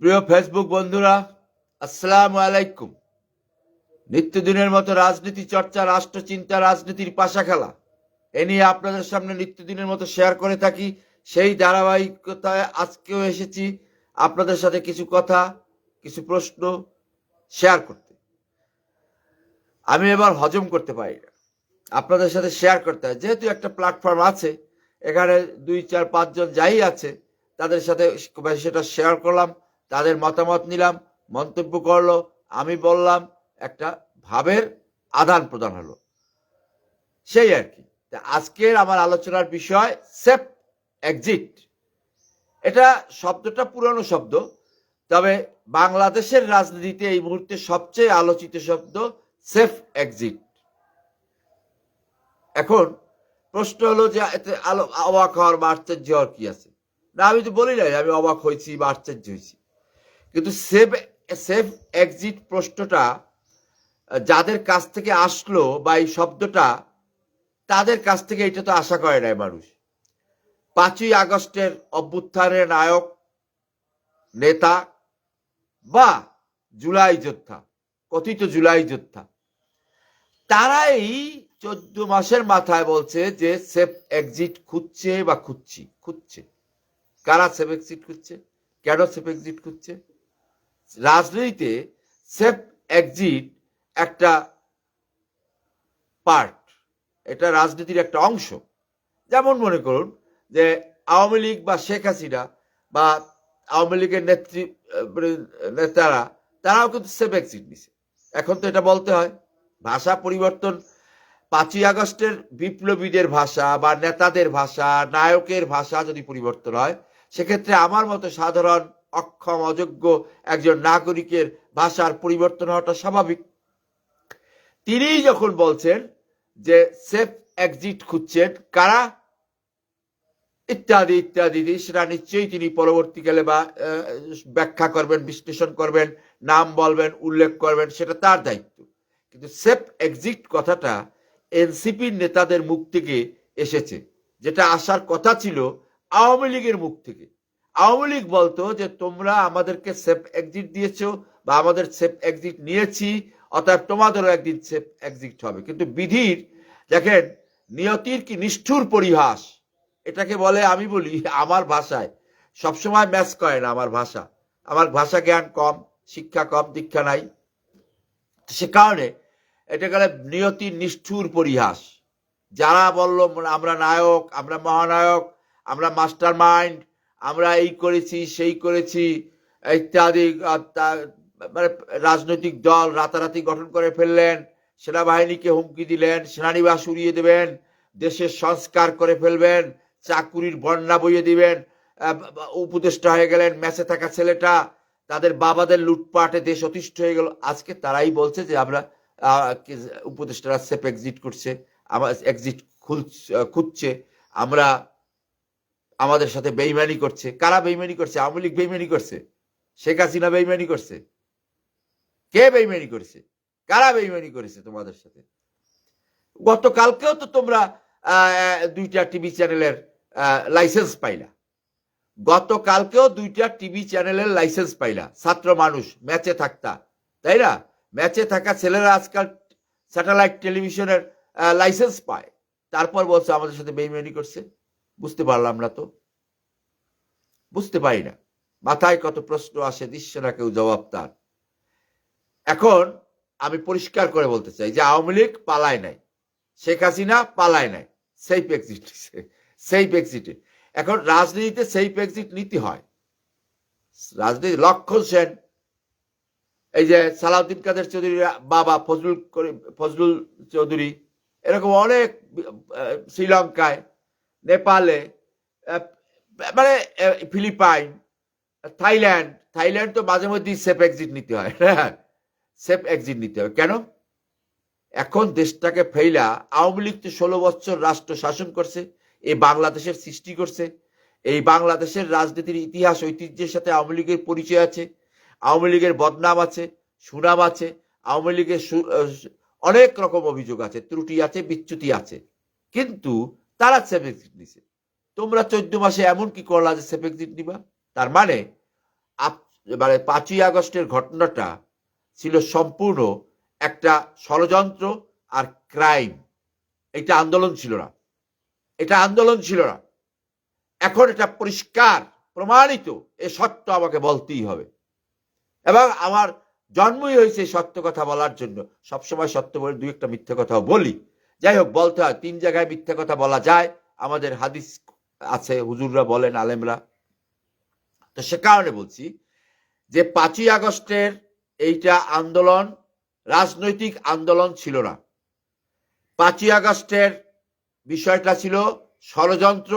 প্রিয় ফেসবুক বন্ধুরা, আসসালামু আলাইকুম। নিত্যদিনের মতো রাজনীতি চর্চা, রাষ্ট্রচিন্তা, রাজনীতির পাশা খেলা এ নিয়ে আপনাদের সামনে নিত্যদিনের মতো শেয়ার করে থাকি। সেই ধারাবাহিকতায় আজকেও এসেছি আপনাদের সাথে কিছু কথা, কিছু প্রশ্ন শেয়ার করতে। আমি এবার হজম করতে পারি না। আপনাদের সাথে শেয়ার করতে হয়। যেহেতু একটা প্ল্যাটফর্ম আছে, এখানে দুই, চার, পাঁচজন যাই আছে, তাদের সাথে সেটা শেয়ার করলাম। তাদের মতামত নিলাম, মন্তব্য করল, আমি বললাম, একটা ভাবের আদান প্রদান হলো। সেই আর কি। আজকের আমার আলোচনার বিষয় সেফ এক্সিট। এটা শব্দটা পুরনো শব্দ, তবে বাংলাদেশের রাজনীতিতে এই মুহূর্তে সবচেয়ে আলোচিত শব্দ সেফ এক্সিট। এখন প্রশ্ন হলো যে এতে আলো অবাক হওয়ার বা আশ্চর্য হওয়ার কি আছে? না, আমি তো বলি নাই, আমি অবাক হয়েছি বা আশ্চর্য হয়েছি। কিন্তু সেফ সেফ এক্সিট প্রশ্নটা যাদের কাছ থেকে আসলো বা এই শব্দটা, তাদের কাছ থেকে এটা তো আশা করে নাই মানুষ। পাঁচই আগস্টের অভ্যুত্থানের নায়ক, নেতা বা জুলাই যোদ্ধা, কথিত জুলাই যোদ্ধা, তারাই চোদ্দ মাসের মাথায় বলছে যে সেফ এক্সিট খুঁজছে বা খুঁজছি, খুঁজছে। কারা সেফ এক্সিট খুঁজছে? কেন সেফ এক্সিট খুঁজছে? রাজনীতিতে সেফ এক্সিট একটা পার্ট, এটা রাজনীতির একটা অংশ। যেমন মনে করুন যে আওয়ামী লীগ বা শেখ হাসিনা বা আওয়ামী লীগের নেত্রী নেতারা, তারাও কিন্তু সেফ এক্সিট নিছে। এখন তো এটা বলতে হয়, ভাষা পরিবর্তন, পাঁচই আগস্টের বিপ্লবীদের ভাষা বা নেতাদের ভাষা, নায়কের ভাষা যদি পরিবর্তন হয়, সেক্ষেত্রে আমার মতো সাধারণ অক্ষম, অযোগ্য একজন নাগরিকের ভাষার পরিবর্তন হওয়াটা স্বাভাবিক। তিনিই যখন বলছেন যে সেফ এক্সিট খুঁজছেন, কারা? ইত্যাদি ইত্যাদি সেটা নিশ্চয়ই তিনি পরবর্তীকালে বা ব্যাখ্যা করবেন, বিশ্লেষণ করবেন, নাম বলবেন, উল্লেখ করবেন, সেটা তার দায়িত্ব। কিন্তু সেফ এক্সিট কথাটা এনসিপির নেতাদের মুখ থেকে এসেছে। যেটা আসার কথা ছিল আওয়ামী লীগের মুখ থেকে। আওয়ামী লীগ বলতো যে, তোমরা আমাদেরকে সেফ এক্সিট দিয়েছ বা আমাদের সেফ এক্সিট নিয়েছি, অতএব তোমাদেরও একদিন সেফ এক্সিট হবে। কিন্তু বিধির, দেখেন, নিয়তির কি নিষ্ঠুর পরিহাস? এটাকে বলে, আমি বলি, আমার ভাষায়। সবসময় ম্যাচ করে না আমার ভাষা। আমার ভাষা জ্ঞান কম, শিক্ষা কম, দীক্ষা নাই। সে কারণে এটা গেলে নিয়তির নিষ্ঠুর পরিহাস। যারা বলল, আমরা নায়ক, আমরা মহানায়ক, আমরা মাস্টার মাইন্ড আমরা এই করেছি, সেই করেছি, ইত্যাদি মানে রাজনৈতিক দল রাতারাতি গঠন করে ফেললেন, সেনাবাহিনীকে হুমকি দিলেন, সেনানিবাস উড়িয়ে দেবেন, দেশের সংস্কার করে ফেলবেন, চাকুরির বন্যা বইয়ে দিবেন উপদেষ্টা হয়ে গেলেন, ম্যাচে থাকা ছেলেটা, তাদের বাবাদের লুটপাটে দেশ অতিষ্ঠ হয়ে গেল। আজকে তারাই বলছে যে আমরা উপদেষ্টারা সেফ এক্সিট করছে আমার এক্সিট খুঁজছে, আমরা আমাদের সাথে বেইমানি করছে। কারা বেইমানি করছে? আওয়ামী লীগ বেইমানি করছে? শেখ হাসিনা বেইমানি করছে? কে বেইমানি করেছে? কারা বেইমানি করেছে তোমাদের সাথে? গতকালকেও তো তোমরা দুইটা টিভি চ্যানেলের লাইসেন্স পাইলা। গতকালকেও দুইটা টিভি চ্যানেলের লাইসেন্স পাইলা। ছাত্র মানুষ, ম্যাচে থাকতা, তাই না? ম্যাচে থাকা ছেলেরা আজকাল স্যাটেলাইট টেলিভিশনের লাইসেন্স পায়। তারপর বলছে আমাদের সাথে বেইমানি করছে। বুঝতে পারলাম না তো। বুঝতে পারি না। মাথায় কত প্রশ্ন আসে, দিচ্ছে না কেউ জবাব তার। এখন আমি পরিষ্কার করে বলতে চাই যে আওয়ামী লীগ পালায় নাই। শেখ হাসিনা পালায় নাই। সেই এক্সিট সেই এক্সিটে। এখন রাজনীতিতে সেই এক্সিট নীতি হয়। রাজনীতি লক্ষণ সেন। এই যে সালাউদ্দিন কাদের চৌধুরী, বাবা ফজলুল করিম, ফজলুল চৌধুরী, এরকম অনেক শ্রীলঙ্কায় নেপালে মানে ফিলিপাইন, থাইল্যান্ড থাইল্যান্ড তো মাঝে মধ্যেই সেফ এক্সিট নিতে হয় হ্যাঁ সেফ এক্সিট নিতে হবে কেন? এখন দেশটাকে ফেইলা আওয়ামী লীগ তো ষোলো বছর রাষ্ট্র শাসন করছে, এই বাংলাদেশের সৃষ্টি করছে, এই বাংলাদেশের রাজনীতির ইতিহাস, ঐতিহ্যের সাথে আওয়ামী লীগের পরিচয় আছে, আওয়ামী লীগের বদনাম আছে, সুনাম আছে, আওয়ামী লীগের অনেক রকম অভিযোগ আছে, ত্রুটি আছে, বিচ্যুতি আছে। কিন্তু তারা সেফ এক্সিট নিছে। তোমরা চোদ্দ মাসে এমন কি করলা যে সেফ এক্সিট নিবা? তার মানে মানে পাঁচই আগস্টের ঘটনাটা ছিল সম্পূর্ণ একটা ষড়যন্ত্র আর ক্রাইম এটা আন্দোলন ছিল না। এটা আন্দোলন ছিল না। এখন এটা পরিষ্কার, প্রমাণিত, এ সত্য আমাকে বলতেই হবে। এবং আমার জন্মই হয়েছে সত্য কথা বলার জন্য। সবসময় সত্য বলে দুই একটা মিথ্যে কথাও বলি। যাই হোক বলতে হয়, তিন জায়গায় মিথ্যা কথা বলা যায়। আমাদের হাদিস আছে, হুজুররা বলেন, আলেমরা। তো সে কারণে বলছি যে, পাঁচই আগস্টের এইটা আন্দোলন, রাজনৈতিক আন্দোলন ছিল না। পাঁচই আগস্টের বিষয়টা ছিল ষড়যন্ত্র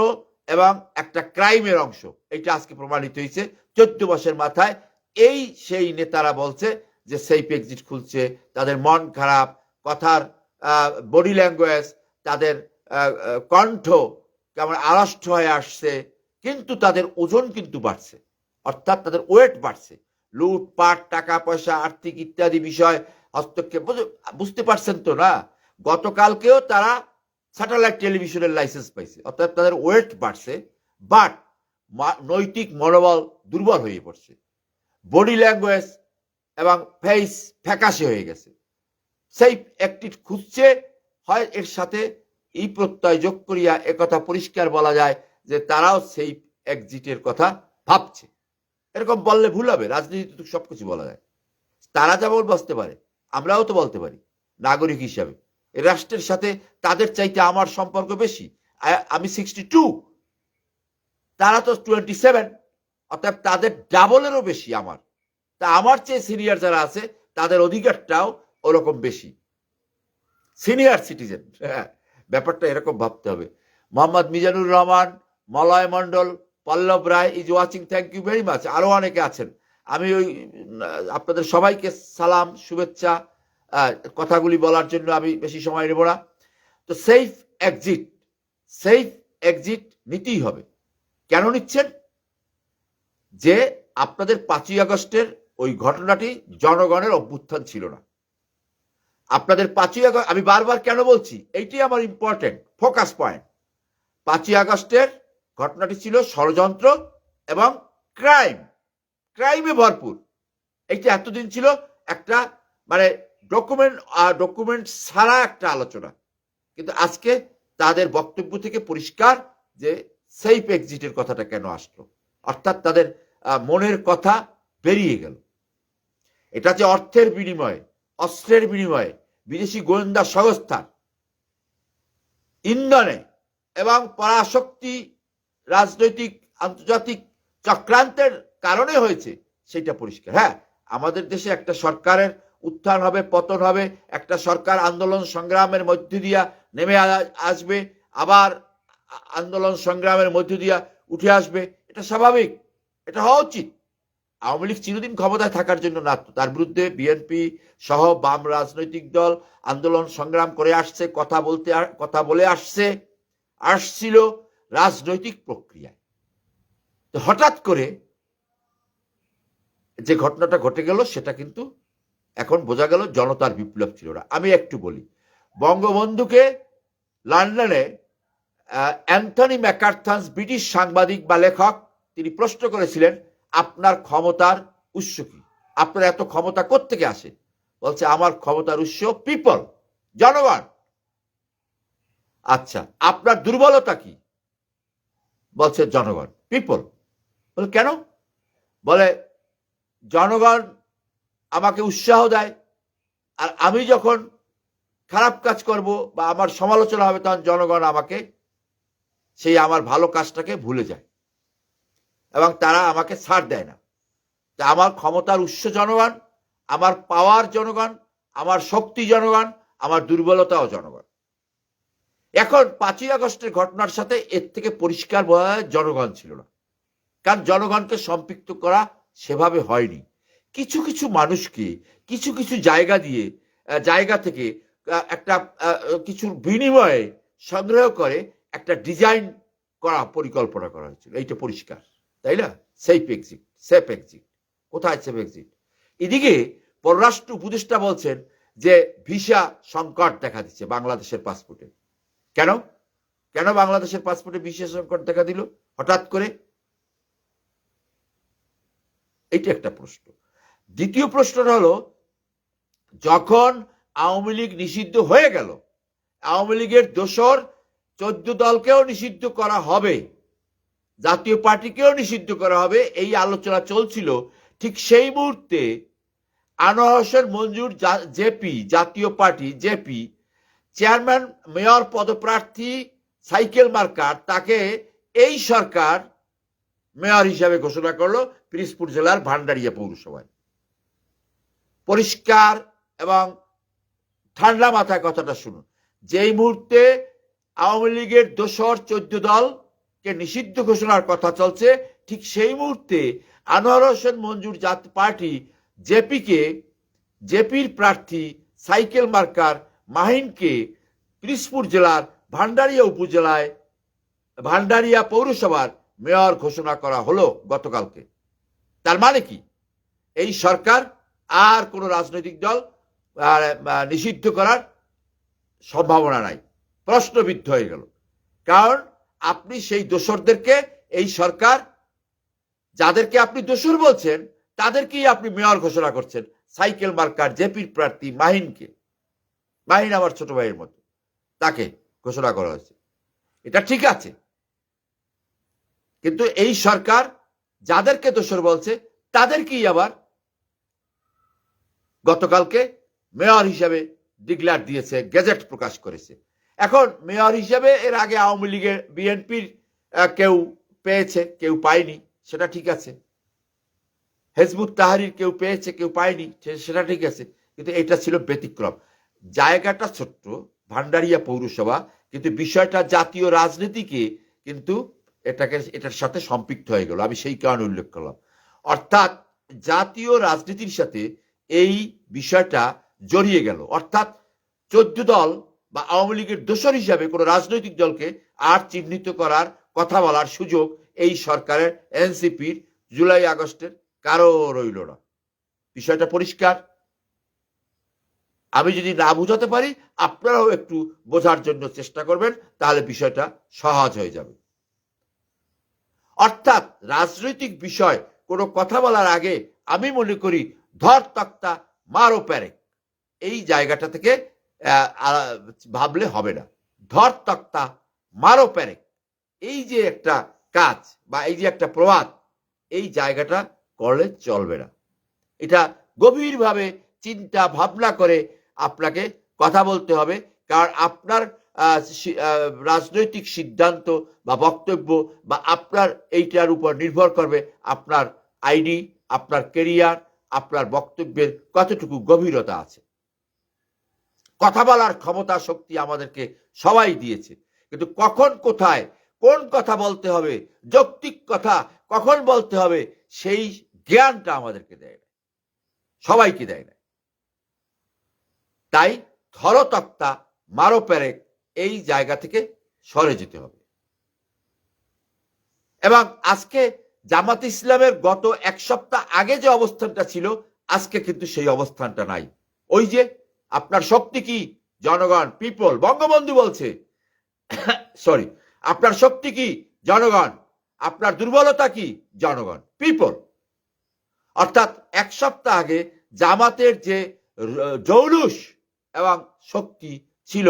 এবং একটা ক্রাইমের অংশ। এটা আজকে প্রমাণিত হয়েছে, চোদ্দ মাসের মাথায়। এই সেই নেতারা বলছে যে, সেফ এক্সিট খুলছে, তাদের মন খারাপ, কথার বডি ল্যাঙ্গুয়েজ তাদের কণ্ঠ কেমন আড়ষ্ট হয়ে আসছে, কিন্তু তাদের ওজন কিন্তু বাড়ছে। অর্থাৎ তাদের ওয়েট বাড়ছে। লুটপাট টাকা পয়সা আর্থিক ইত্যাদি বিষয়, হস্তক্ষেপ, বুঝ- বুঝতে পারছেন তো না? গতকালকেও তারা স্যাটেলাইট টেলিভিশনের লাইসেন্স পাইছে। অর্থাৎ তাদের ওয়েট বাড়ছে বাট নৈতিক মনোবল দুর্বল হয়ে পড়ছে। বডি ল্যাঙ্গুয়েজ এবং ফেস ফ্যাকাশে হয়ে গেছে। সেই একটি খুঁজছে, হয় এর সাথে এই প্রত্যয় যোগ করিয়া একথা পরিষ্কার বলা যায় যে তারাও সেই এক্সিটের কথা ভাবছে। এরকম বললে ভুল হবে, রাজনীতিতে সবকিছু বলা যায়। তারা যেমন বসতে পারে, আমরাও তো বলতে পারি, নাগরিক হিসাবে। রাষ্ট্রের সাথে তাদের চাইতে আমার সম্পর্ক বেশি। আমি সিক্সটি টু তারা তো টোয়েন্টি সেভেন অর্থাৎ তাদের ডাবলেরও বেশি আমার। তা আমার চেয়ে সিনিয়র যারা আছে, তাদের অধিকারটাও ওরকম বেশি। সিনিয়র সিটিজেন হ্যাঁ ব্যাপারটা এরকম ভাবতে হবে। Mohammad Mizanur Rahman, Malay Mondal, Pallab Roy is watching thank you very much আরও অনেকে আছেন। আমি ওই, আপনাদের সবাইকে সালাম, শুভেচ্ছা কথাগুলি বলার জন্য আমি বেশি সময় নেব না। তো সেফ এক্সিট সেফ এক্সিট নিতেই হবে। কেন নিচ্ছেন? যে আপনাদের পাঁচই আগস্টের ওই ঘটনাটি জনগণের অভ্যুত্থান ছিল না। আপনাদের পাঁচই আগস্ট, আমি বারবার কেন বলছি? এইটি আমার ইম্পর্টেন্ট ফোকাস পয়েন্ট পাঁচই আগস্টের ঘটনাটি ছিল ষড়যন্ত্র এবং ক্রাইম ক্রাইমে ভরপুর। এইটা এতদিন ছিল একটা মানে ডকুমেন্ট ডকুমেন্ট ছাড়া একটা আলোচনা। কিন্তু আজকে তাদের বক্তব্য থেকে পরিষ্কার যে সেফ এক্সিটের কথাটা কেন আসলো? অর্থাৎ তাদের মনের কথা বেরিয়ে গেল। এটা যে অর্থের বিনিময়ে অস্ত্রের বিনিময়ে বিদেশি গোয়েন্দা সংস্থার ইন্ধনে এবং পরাশক্তি, রাজনৈতিক, আন্তর্জাতিক চক্রান্তের কারণে হয়েছে সেটা পরিষ্কার। হ্যাঁ আমাদের দেশে একটা সরকারের উত্থান হবে, পতন হবে, একটা সরকার আন্দোলন সংগ্রামের মধ্য দিয়া নেমে আসবে, আবার আন্দোলন সংগ্রামের মধ্য দিয়া উঠে আসবে। এটা স্বাভাবিক, এটা হওয়া উচিত। আওয়ামী লীগ চিরদিন ক্ষমতায় থাকার জন্য না, তার বিরুদ্ধে বিএনপি সহ বাম রাজনৈতিক দল আন্দোলন সংগ্রাম করে আসছে, কথা বলতে কথা বলে আসছে, আসছিল রাজনৈতিক প্রক্রিয়ায়। তো হঠাৎ করে যে ঘটনাটা ঘটে গেল, সেটা কিন্তু এখন বোঝা গেল জনতার বিপ্লব ছিল না। আমি একটু বলি, বঙ্গবন্ধুকে লন্ডনে অ্যান্থনি ম্যাকার্থান্স ব্রিটিশ সাংবাদিক বা লেখক, তিনি প্রশ্ন করেছিলেন আপনার ক্ষমতার উৎস কি? আপনার এত ক্ষমতা কোত্থেকে আসে? বলছে, আমার ক্ষমতার উৎস পিপল জনগণ। আচ্ছা আপনার দুর্বলতা কি? বলছে, জনগণ পিপল বলে, কেন? বলে, জনগণ আমাকে উৎসাহ দেয়, আর আমি যখন খারাপ কাজ করব বা আমার সমালোচনা হবে, তখন জনগণ আমাকে, সেই আমার ভালো কাজটাকে ভুলে যায়। এবং তারা আমাকে ছাড় দেয় না। তা আমার ক্ষমতার উৎস জনগণ, আমার পাওয়ার জনগণ, আমার শক্তি জনগণ, আমার দুর্বলতাও জনগণ। এখন পাঁচই আগস্টের ঘটনার সাথে এর থেকে পরিষ্কার জনগণ ছিল না। কারণ জনগণকে সম্পৃক্ত করা সেভাবে হয়নি। কিছু কিছু মানুষকে, কিছু কিছু জায়গা দিয়ে জায়গা থেকে একটা কিছুর বিনিময়ে সংগ্রহ করে একটা ডিজাইন করা, পরিকল্পনা করা হয়েছিল। এইটা পরিষ্কার। তাই না? সেফ এক্সিট সেফ এক্সিট কোথায় সেফ এক্সিট এদিকে পররাষ্ট্র উপদেষ্টা বলছেন যে ভিসা সংকট দেখা দিচ্ছে বাংলাদেশের পাসপোর্টে কেন? কেন বাংলাদেশের পাসপোর্টে ভিসা সংকট দেখা দিল হঠাৎ করে? এইটা একটা প্রশ্ন। দ্বিতীয় প্রশ্নটা হলো, যখন আওয়ামী লীগ নিষিদ্ধ হয়ে গেল, আওয়ামী লীগের দোসর চোদ্দ দলকেও নিষিদ্ধ করা হবে জাতীয় পার্টিকেও নিষিদ্ধ করা হবে। এই আলোচনা চলছিল। ঠিক সেই মুহূর্তে Anwar Hossain Manjur JP, Jatiya party JP, chairman, mayor পদপ্রার্থী, সাইকেল মার্কার, তাকে এই সরকার মেয়র হিসাবে ঘোষণা করল পিরিজপুর জেলার ভান্ডারিয়া পৌরসভায়। পরিষ্কার এবং ঠান্ডা মাথায় কথাটা শুনুন। যেই মুহূর্তে আওয়ামী লীগের দোসর চোদ্দ দলকে নিষিদ্ধ ঘোষণার কথা চলছে, ঠিক সেই মুহূর্তে আনোয়ার হোসেন মঞ্জুর জাত পার্টি জেপিকে, জেপির প্রার্থী সাইকেল মার্কার মাহিনকে পিরিজপুর জেলার ভান্ডারিয়া উপজেলায়, ভান্ডারিয়া পৌরসভার মেয়র ঘোষণা করা হলো গতকালকে। তার মানে কি? এই সরকার আর কোনো রাজনৈতিক দল নিষিদ্ধ করার সম্ভাবনা নাই। প্রশ্নবিদ্ধ হয়ে গেল। কারণ আপনি সেই দোসরদেরকে, এই সরকার, যাদেরকে আপনি দোসর বলছেন, তাদেরকেই আপনি মেয়র ঘোষণা করছেন। সাইকেল মার্কার, জেপির প্রার্থী, মাহিনকে। মাহিন আমার ছোট ভাইয়ের মতো। তাকে ঘোষণা করা হয়েছে। এটা ঠিক আছে। কিন্তু এই সরকার যাদেরকে দোসর বলছে, তাদেরকেই আবার গতকালকে মেয়র হিসাবে ডিক্লেয়ার দিয়েছে, গেজেট প্রকাশ করেছে। এখন মেয়র হিসেবে এর আগে আওয়ামী লীগের বিএনপির কেউ পেয়েছে, কেউ পায়নি, সেটা ঠিক আছে। হেজবুত তাহারির কেউ পেয়েছে, কেউ পায়নি সেটা ঠিক আছে। কিন্তু এটা ছিল ব্যতিক্রম। জায়গাটা ছোট্ট, ভান্ডারিয়া পৌরসভা, কিন্তু বিষয়টা জাতীয় রাজনীতিকে কিন্তু এটাকে, এটার সাথে সম্পৃক্ত হয়ে গেল। আমি সেই কারণে উল্লেখ করলাম। অর্থাৎ জাতীয় রাজনীতির সাথে এই বিষয়টা জড়িয়ে গেল। অর্থাৎ চোদ্দ দল বা আওয়ামী লীগের দোসর হিসাবে কোনো রাজনৈতিক দলকে আর চিহ্নিত করার কথা বলার সুযোগ এই সরকারের এনসিপির জুলাই আগস্টের কারও রইল না। বিষয়টা পরিষ্কার? আমি যদি না বুঝাতে পারি, আপনারাও একটু বোঝার জন্য চেষ্টা করবেন, তাহলে বিষয়টা সহজ হয়ে যাবে। অর্থাৎ রাজনৈতিক বিষয় কোনো কথা বলার আগে আমি মনে করি ধর তক্তা মারো প্যারেক। এই জায়গাটা থেকে ভাবলে হবে না। ধর তক্তা, মারো প্যারেক এই যে একটা কাজ বা এই যে একটা প্রবাদ, এই জায়গাটা করলে চলবে না। এটা গভীরভাবে চিন্তা ভাবনা করে আপনাকে কথা বলতে হবে, কারণ আপনার রাজনৈতিক সিদ্ধান্ত বা বক্তব্য বা আপনার এইটার উপর নির্ভর করবে আপনার আইডি, আপনার কেরিয়ার, আপনার বক্তব্যের কতটুকু গভীরতা আছে। কথা বলার ক্ষমতা, শক্তি আমাদেরকে সবাই দিয়েছে। কিন্তু কখন কোথায়, কোন কথা বলতে হবে, যৌক্তিক কথা কখন বলতে হবে, সেই জ্ঞানটা আমাদেরকে দেয় না। সবাইকে দেয় না। তাই ধরো মারো প্যারেক এই জায়গা থেকে সরে যেতে হবে। এবং আজকে জামাত ইসলামের গত এক সপ্তাহ আগে যে অবস্থানটা ছিল, আজকে কিন্তু সেই অবস্থানটা নাই। ওই যে আপনার শক্তি কি? জনগণ পিপল বঙ্গবন্ধু বলছে। সরি আপনার শক্তি কি? জনগণ। আপনার দুর্বলতা কি? জনগণ পিপল অর্থাৎ এক সপ্তাহ আগে জামাতের যে জৌলুস এবং শক্তি ছিল,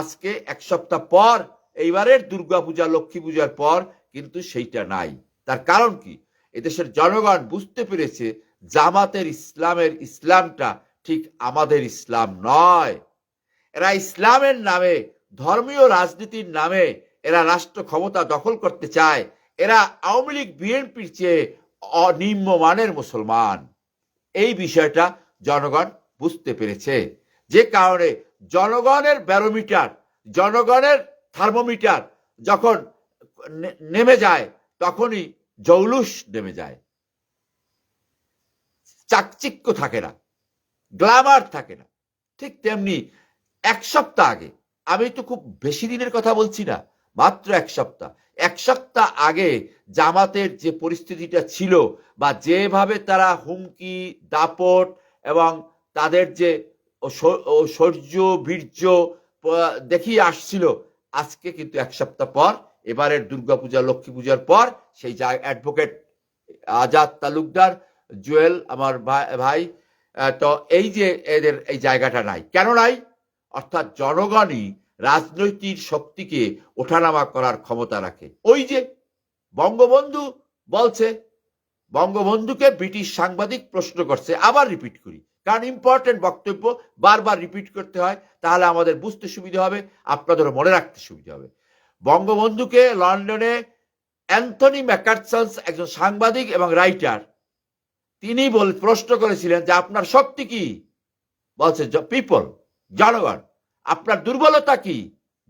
আজকে এক সপ্তাহ পর, এইবারের দুর্গাপূজা লক্ষ্মী পূজার পর কিন্তু সেইটা নাই। তার কারণ কি? এদেশের জনগণ বুঝতে পেরেছে জামাতের ইসলামের ইসলামটা ঠিক আমাদের ইসলাম নয়। এরা ইসলামের নামে, ধর্মীয় রাজনীতির নামে এরা রাষ্ট্র ক্ষমতা দখল করতে চায়। এরা আওয়ামী লীগ, বিএনপির চেয়ে অনিম্ন মানের মুসলমান। এই বিষয়টা জনগণ বুঝতে পেরেছে। যে কারণে জনগণের ব্যারোমিটার, জনগণের থার্মোমিটার যখন নেমে যায়, তখনই জৌলুস নেমে যায়। চাকচিক্য থাকে না। গ্ল্যামার থাকে না। ঠিক তেমনি এক সপ্তাহ আগে। আমি তো খুব বেশি দিনের কথা বলছি না, মাত্র এক সপ্তাহ। এক সপ্তাহ আগে জামাতের যে পরিস্থিতিটা ছিল বা যেভাবে তারা হুমকি, দাপট এবং তাদের যে ঐশ্বর্য বীর্য দেখিয়ে আসছিল, আজকে কিন্তু এক সপ্তাহ পর, এবারের দুর্গাপূজা লক্ষ্মী পূজার পর সেই অ্যাডভোকেট আজাদ তালুকদার, জুয়েল, আমার ভাই- তো এই যে এদের এই জায়গাটা নাই। কেন নাই? অর্থাৎ জনগণই রাজনৈতিক শক্তিকে ওঠানামা করার ক্ষমতা রাখে। ওই যে বঙ্গবন্ধু বলছে, বঙ্গবন্ধুকে ব্রিটিশ সাংবাদিক প্রশ্ন করছে, আবার রিপিট করি। কারণ ইম্পর্টেন্ট বক্তব্য, বারবার রিপিট করতে হয়, তাহলে আমাদের বুঝতে সুবিধা হবে, আপনাদেরও মনে রাখতে সুবিধা হবে। বঙ্গবন্ধুকে লন্ডনে অ্যান্থনি ম্যাকারসন্স একজন সাংবাদিক এবং রাইটার তিনি বল, প্রশ্ন করেছিলেন যে আপনার শক্তি কি? বলছে পিপল জনগণ আপনার দুর্বলতা কি?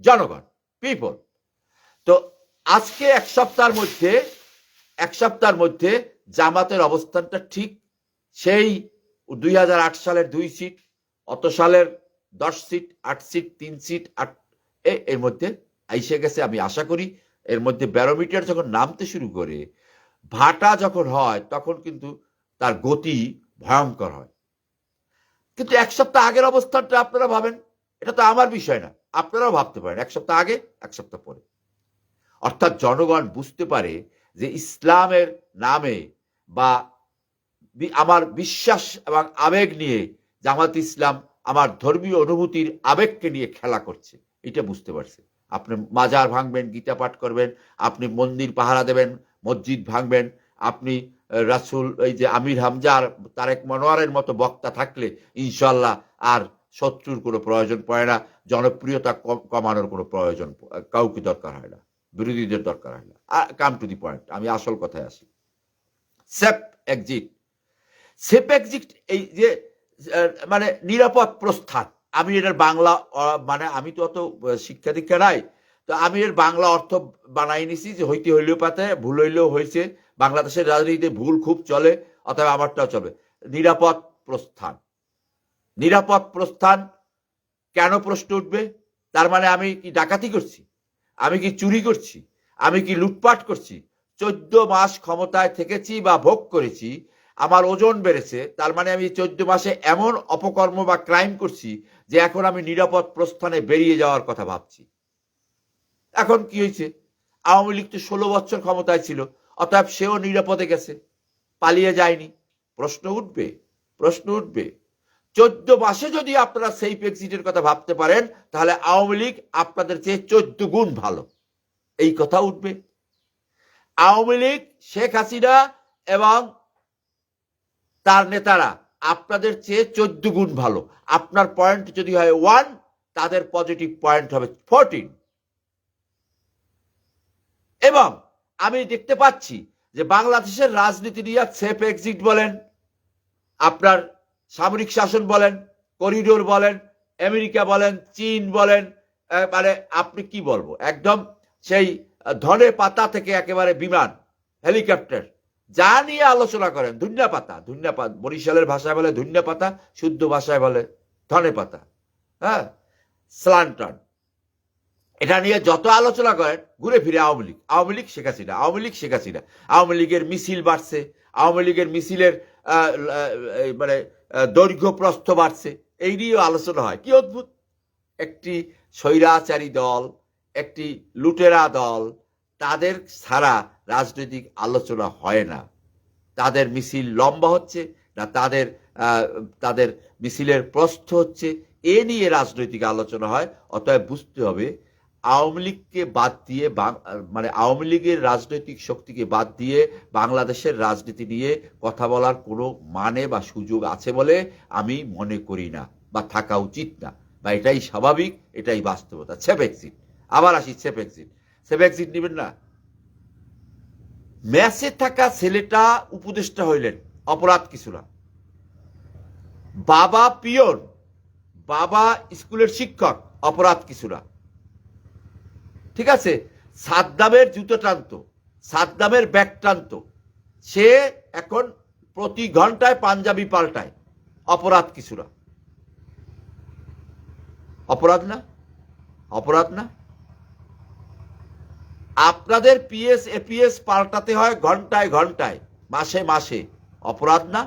জনগণ পিপল তো আজকে এক সপ্তাহের মধ্যে, এক সপ্তাহের মধ্যে জামাতের অবস্থানটা ঠিক। সেই দুই হাজার আট সালের দুই সিট, অত সালের দশ সিট, আট সিট, তিন সিট, আট এর মধ্যে আইসে গেছে, আমি আশা করি। এর মধ্যে ব্যারোমিটার যখন নামতে শুরু করে, ভাটা যখন হয়, তখন কিন্তু তার গতি ভয়ঙ্কর হয়। কিন্তু এক সপ্তাহ আগের অবস্থানটা আপনারা ভাবেন, এটা তো আমার বিষয় না, আপনারাও ভাবতে পারেন, এক সপ্তাহ আগে, এক সপ্তাহ পরে। অর্থাৎ জনগণ বুঝতে পারে যে ইসলামের নামে বা আমার বিশ্বাস এবং আবেগ নিয়ে জামাত ইসলাম আমার ধর্মীয় অনুভূতির আবেগকে নিয়ে খেলা করছে, এটা বুঝতে পারছে। আপনি মাজার ভাঙবেন, গীতা পাঠ করবেন, আপনি মন্দির পাহারা দেবেন, মসজিদ ভাঙবেন আপনি রাসূল, এই যে আমির হামজার তারেক মনোয়ারের মতো বক্তা থাকলে ইনশাল্লাহ আর শত্রুর কোনো প্রয়োজন পড়ে না, জনপ্রিয়তা কম- কমানোর কোনো প্রয়োজন কাউকে দরকার হয় না, বিরোধীদের দরকার হয় না। কাম টু দি পয়েন্ট, আমি আসল কথায় আসি। সেফ এক্সিট সেফ এক্সিট এই যে মানে নিরাপদ প্রস্থান আমি এটার বাংলা মানে আমি তো অত শিক্ষা দীক্ষা নাই, তো আমি এর বাংলা অর্থ বানাই নিছি যে হইতে হইলেও পাতে ভুল হইলেও হয়েছে বাংলাদেশের রাজনীতিতে ভুল খুব চলে, অথবা আমারটাও চলবে নিরাপদ প্রস্থান। নিরাপদ প্রস্থান কেন প্রশ্ন উঠবে? তার মানে আমি কি ডাকাতি করছি? আমি কি চুরি করছি? আমি কি লুটপাট করছি? চোদ্দ মাস ক্ষমতায় থেকেছি বা ভোগ করেছি, আমার ওজন বেড়েছে, তার মানে আমি চোদ্দ মাসে এমন অপকর্ম বা ক্রাইম করছি যে এখন আমি নিরাপদ প্রস্থানে বেরিয়ে যাওয়ার কথা ভাবছি। এখন কি হয়েছে? আওয়ামী লীগ তো ষোলো বছর ক্ষমতায় ছিল। অতএব সেও নিরাপদে গেছে। পালিয়ে যায়নি। প্রশ্ন উঠবে প্রশ্ন উঠবে। চোদ্দ মাসে যদি আপনারা সেফ এক্সিটের কথা ভাবতে পারেন, তাহলে আওয়ামী লীগ আপনাদের চেয়ে চোদ্দ গুণ ভালো। এই কথা উঠবে। আওয়ামী লীগ, শেখ হাসিনা এবং তার নেতারা আপনাদের চেয়ে চোদ্দ গুণ ভালো। আপনার পয়েন্ট যদি হয় ওয়ান তাদের পজিটিভ পয়েন্ট হবে ফোরটিন এবং আমি দেখতে পাচ্ছি যে বাংলাদেশের রাজনীতি নিয়ে সেফ এক্সিট বলেন, আপনার সামরিক শাসন বলেন, করিডোর বলেন, আমেরিকা বলেন, চীন বলেন মানে আপনি কি বলব? একদম সেই ধনে পাতা থেকে একেবারে বিমান, হেলিকপ্টার, যা নিয়ে আলোচনা করেন, ধুন্যা পাতা ধুন্যা পাতা বরিশালের ভাষায় বলে ধুন্যা পাতা, শুদ্ধ ভাষায় বলে ধনে পাতা হ্যাঁ স্লান্টন এটা নিয়ে যত আলোচনা করেন, ঘুরে ফিরে আওয়ামী লীগ। আওয়ামী লীগ শেখ হাসিনা, আওয়ামী লীগ শেখ হাসিনা। আওয়ামী লীগের মিছিল বাড়ছে, আওয়ামী লীগের মিছিলের মানে দৈর্ঘ্য প্রস্থ বাড়ছে। এই নিয়েও আলোচনা হয়। কি অদ্ভুত! একটি স্বৈরাচারী দল, একটি লুটেরা দল, তাদের ছাড়া রাজনৈতিক আলোচনা হয় না। তাদের মিছিল লম্বা হচ্ছে না, তাদের তাদের মিছিলের প্রস্থ হচ্ছে। এ নিয়ে রাজনৈতিক আলোচনা হয়, অতএব বুঝতে হবে আওয়ামী লীগকে বাদ দিয়ে মানে আওয়ামী লীগের রাজনৈতিক শক্তিকে বাদ দিয়ে বাংলাদেশের রাজনীতি নিয়ে কথা বলার কোনো মানে বা সুযোগ আছে বলে আমি মনে করি না বা থাকা উচিত না। বা এটাই স্বাভাবিক, এটাই বাস্তবতা। সেফ এক্সিট আবার আসি সেফ এক্সিট সেফ এক্সিট নেবেন না। ম্যাচে থাকা ছেলেটা উপদেষ্টা হইলেন, অপরাধ কিছু না। বাবা পিয়ন, বাবা স্কুলের শিক্ষক, অপরাধ কিছু না। ঠিক আছে? সাদ্দামের জুতো টানত, সাদ্দামের ব্যাগ টানত। সে এখন প্রতি ঘন্টায় পাঞ্জাবি পাল্টায়। অপরাধ কিছু না অপরাধ না? অপরাধ না? আপনাদের পিএস, এপিএস পাল্টাতে হয় ঘন্টায় ঘন্টায়, মাসে মাসে। অপরাধ না?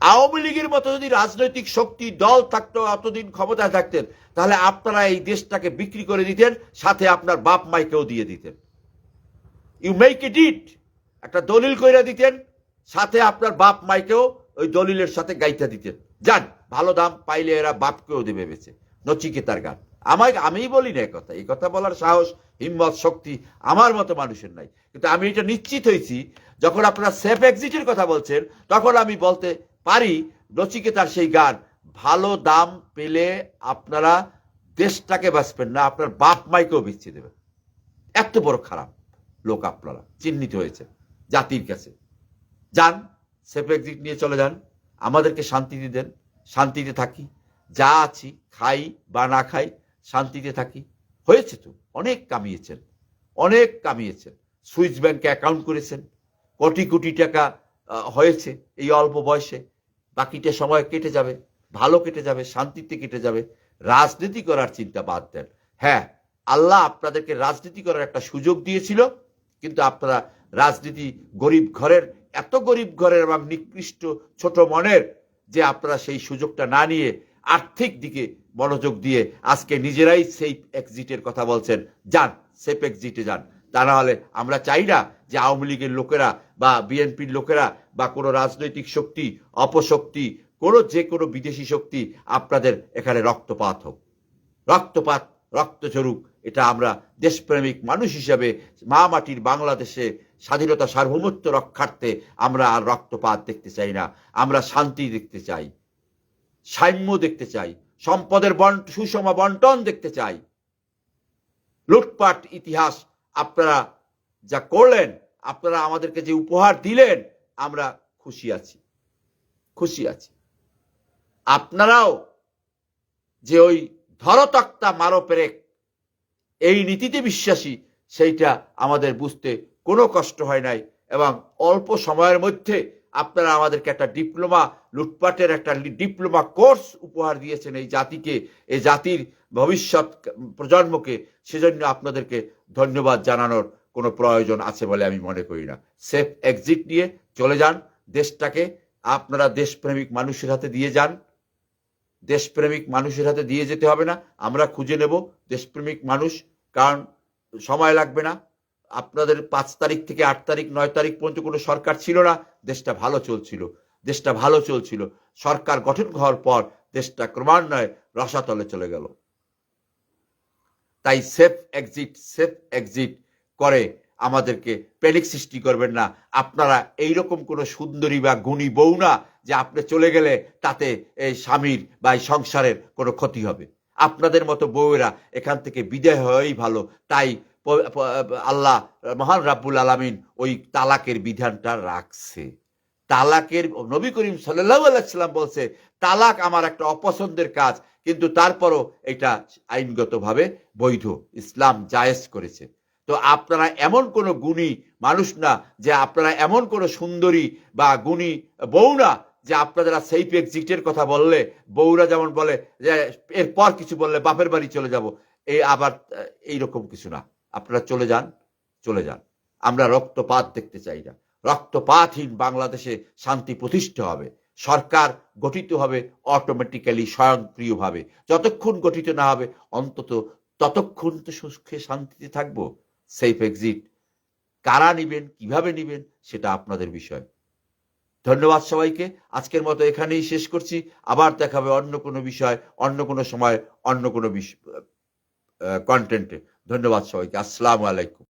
আওয়ামী লীগের মতো যদি রাজনৈতিক শক্তি, দল থাকতো অতদিন ক্ষমতায় থাকতেন তাহলে আপনারা এই দেশটাকে বিক্রি করে দিতেন, সাথে আপনার বাপ মাইকেও দিয়ে দিতেন। ইউ মেক ইট ইট একটা দলিল কইরা দিতেন, সাথে আপনার বাপ মাইকেও ওই দলিলের সাথে গাইতে দিতেন। যান, ভালো দাম পাইলে এরা বাপকেও দেবে বেছে নচিকেতার গান। আমায় আমি বলি না কথা। এই কথা বলার সাহস, হিম্মত, শক্তি আমার মতো মানুষের নাই। কিন্তু আমি এটা নিশ্চিত হয়েছি যখন আপনারা সেফ এক্সিটের কথা বলছেন, তখন আমি বলতে পারি, নচিকেতার সেই গান ভালো দাম পেলে আপনারা দেশটাকে বাঁচবেন না, আপনার বাপ মাইকেও বিচ্ছি দেবেন। এত বড় খারাপ লোক আপনারা, চিহ্নিত হয়েছে জাতির কাছে। যান সেফ এক্সিট নিয়ে চলে যান, আমাদেরকে শান্তিতে দেন, শান্তিতে থাকি, যা আছি খাই বা না খাই শান্তিতে থাকি। হয়েছে তো, অনেক কামিয়েছেন অনেক কামিয়েছেন। সুইস ব্যাংকে অ্যাকাউন্ট করেছেন, কোটি কোটি টাকা হয়েছে এই অল্প বয়সে, বাকিটা সময় কেটে যাবে। ভালো কেটে যাবে, শান্তিতে কেটে যাবে, রাজনীতি করার চিন্তা বাদ দেন। হ্যাঁ আল্লাহ আপনাদেরকে রাজনীতি করার একটা সুযোগ দিয়েছিল, কিন্তু আপনারা রাজনীতি গরিব ঘরের, এত গরিব ঘরের এবং নিকৃষ্ট ছোট মনের যে আপনারা সেই সুযোগটা না নিয়ে আর্থিক দিকে মনোযোগ দিয়ে আজকে নিজেরাই সেফ এক্সিটের কথা বলছেন। যান সেফ এক্সিটে যান। তা না হলে আমরা চাই না যে আওয়ামী লীগের লোকেরা বা বিএনপির লোকেরা বা কোনো রাজনৈতিক শক্তি, অপশক্তি কোনো যে কোনো বিদেশি শক্তি আপনাদের এখানে রক্তপাত হোক। রক্তপাত রক্ত ঝরুক এটা আমরা দেশপ্রেমিক মানুষ হিসাবে মা মাটির বাংলাদেশে স্বাধীনতা সার্বভৌমত্ব রক্ষার্থে আমরা আর রক্তপাত দেখতে চাই না। আমরা শান্তি দেখতে চাই। সাম্য দেখতে চাই। সম্পদের বন্ট সুষম বন্টন দেখতে চাই। লুটপাট ইতিহাস আপনারা যা করলেন, আপনারা আমাদেরকে যে উপহার দিলেন, আমরা খুশি আছি। খুশি আছি। আপনারাও যে ওই ধরতক্তা মারো পেরেক, এই নীতিতে বিশ্বাসী, সেইটা আমাদের বুঝতে কোনো কষ্ট হয় নাই এবং অল্প সময়ের মধ্যে আপনারা আমাদেরকে একটা ডিপ্লোমা, লুটপাটের একটা ডিপ্লোমা কোর্স উপহার দিয়েছেন এই জাতিকে, এই জাতির ভবিষ্যৎ প্রজন্মকে, সেজন্য আপনাদেরকে ধন্যবাদ জানানোর কোনো প্রয়োজন আছে বলে আমি মনে করি না। সেফ এক্সিট নিয়ে চলে যান, দেশটাকে, আপনারা দেশপ্রেমিক মানুষের হাতে দিয়ে যান দেশপ্রেমিক মানুষের হাতে দিয়ে যেতে হবে না। আমরা খুঁজে নেব দেশপ্রেমিক মানুষ, কারণ সময় লাগবে না। আপনাদের পাঁচ তারিখ থেকে আট তারিখ, নয় তারিখ পর্যন্ত কোনো সরকার ছিল না। দেশটা ভালো চলছিল। দেশটা ভালো চলছিল। সরকার গঠন হওয়ার পর দেশটা ক্রমান্বয়ে রসাতলে চলে গেল। তাই সেফ এক্সিট সেফ এক্সিট করে আমাদেরকে প্যানিক সৃষ্টি করবেন না। আপনারা এইরকম কোনো সুন্দরী বা গুণী বউ না যে আপনি চলে গেলে তাতে এই স্বামীর বা এই সংসারের কোনো ক্ষতি হবে। আপনাদের মতো বউয়েরা এখান থেকে বিদায় হওয়াই ভালো। তাই আল্লাহ মহান রাব্বুল আলামিন ওই তালাকের বিধানটা রাখছে। তালাকের, নবী করিম সাল্লাহ আলাইসাল্লাম বলছে, তালাক আমার একটা অপছন্দের কাজ, কিন্তু তারপরও এটা আইনগতভাবে বৈধ। ইসলাম জায়েজ করেছে। তো আপনারা এমন কোনো গুণী মানুষ না যে আপনারা এমন কোনো সুন্দরী বা গুণী বউ না যে আপনারা সেইফ এক্সিটের কথা বললে, বউরা যেমন বলে যে এরপর কিছু বললে বাপের বাড়ি চলে যাব। এই আবার এইরকম কিছু না। আপনারা চলে যান চলে যান। আমরা রক্তপাত দেখতে চাই না। রক্তপাতহীন বাংলাদেশে শান্তি প্রতিষ্ঠা হবে। সরকার গঠিত হবে অটোমেটিক্যালি স্বয়ংক্রিয়ভাবে। যতক্ষণ গঠিত না হবে, অন্তত ততক্ষণ তো সুখে শান্তিতে থাকব। সেফ এক্সিট কারা নিবেন, কীভাবে নিবেন, সেটা আপনাদের বিষয়। ধন্যবাদ সবাইকে। আজকের মতো এখানেই শেষ করছি। আবার দেখা হবে অন্য কোনো বিষয়, অন্য কোনো সময়, অন্য কোনো কন্টেন্টে ধন্যবাদ সবাইকে। আসসালামু আলাইকুম।